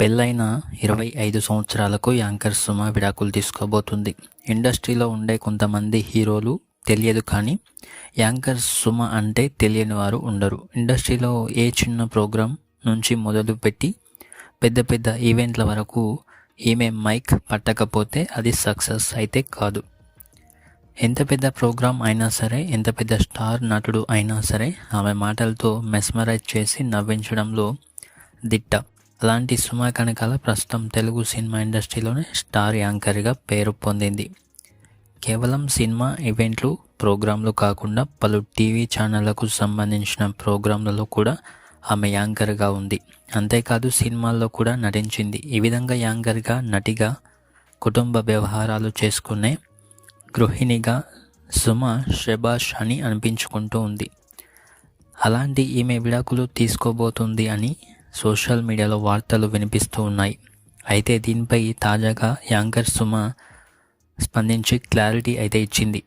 పెళ్ళైన ఇరవై ఐదు సంవత్సరాలకు యాంకర్ సుమ విడాకులు తీసుకోబోతుంది. ఇండస్ట్రీలో ఉండే కొంతమంది హీరోలు తెలియదు కానీ యాంకర్ సుమ అంటే తెలియని వారు ఉండరు. ఇండస్ట్రీలో ఏ చిన్న ప్రోగ్రాం నుంచి మొదలుపెట్టి పెద్ద పెద్ద ఈవెంట్ల వరకు ఈమె మైక్ పట్టకపోతే అది సక్సెస్ అయితే కాదు. ఎంత పెద్ద ప్రోగ్రాం అయినా సరే ఎంత పెద్ద స్టార్ నటుడు అయినా సరే ఆమె మాటలతో మెస్మరైజ్ చేసి నవ్వించడంలో దిట్ట. అలాంటి సుమ కనకాల ప్రస్తుతం తెలుగు సినిమా ఇండస్ట్రీలోనే స్టార్ యాంకర్గా పేరు పొందింది. కేవలం సినిమా ఈవెంట్లు ప్రోగ్రాంలు కాకుండా పలు టీవీ ఛానళ్ళకు సంబంధించిన ప్రోగ్రాంలలో కూడా ఆమె యాంకర్గా ఉంది. అంతేకాదు సినిమాల్లో కూడా నటించింది. ఈ విధంగా యాంకర్గా నటిగా కుటుంబ వ్యవహారాలు చేసుకునే గృహిణిగా సుమ షెబాష్ అని అనిపించుకుంటూ ఉంది. అలాంటి ఈమె విడాకులు తీసుకోబోతుంది అని సోషల్ మీడియాలో వార్తలు వినిపిస్తూ ఉన్నాయి. అయితే దీనిపై తాజాగా యాంకర్ సుమ స్పందించి క్లారిటీ అయితే ఇచ్చింది.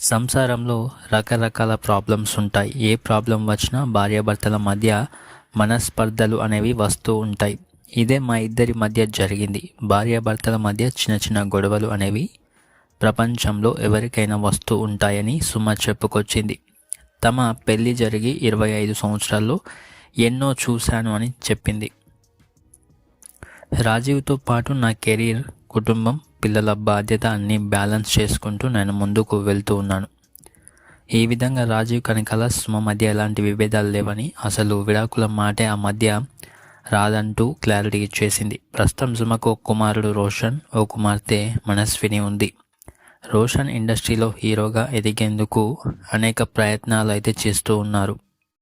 సంసారంలో రకరకాల ప్రాబ్లమ్స్ ఉంటాయి. ఏ ప్రాబ్లం వచ్చినా భార్యాభర్తల మధ్య మనస్పర్ధలు అనేవి వస్తూ ఉంటాయి. ఇదే మా ఇద్దరి మధ్య జరిగింది. భార్యాభర్తల మధ్య చిన్న చిన్న గొడవలు అనేవి ప్రపంచంలో ఎవరికైనా వస్తూ ఉంటాయని సుమ చెప్పుకొచ్చింది. తమ పెళ్ళి జరిగి ఇరవై ఐదు సంవత్సరాల్లో ఎన్నో చూశాను అని చెప్పింది. రాజీవ్తో పాటు నా కెరీర్ కుటుంబం పిల్లల బాధ్యత అన్నీ బ్యాలెన్స్ చేసుకుంటూ నేను ముందుకు వెళ్తూ ఉన్నాను. ఈ విధంగా రాజీవ్ కనకాల సుమ మధ్య ఎలాంటి విభేదాలు లేవని అసలు విడాకుల మాటే ఆ మధ్య రాదంటూ క్లారిటీ ఇచ్చేసింది. ప్రస్తుతం సుమకు ఒక కుమారుడు రోషన్ ఓ కుమార్తె మనస్విని ఉంది. రోషన్ ఇండస్ట్రీలో హీరోగా ఎదిగేందుకు అనేక ప్రయత్నాలు అయితే చేస్తూ ఉన్నారు.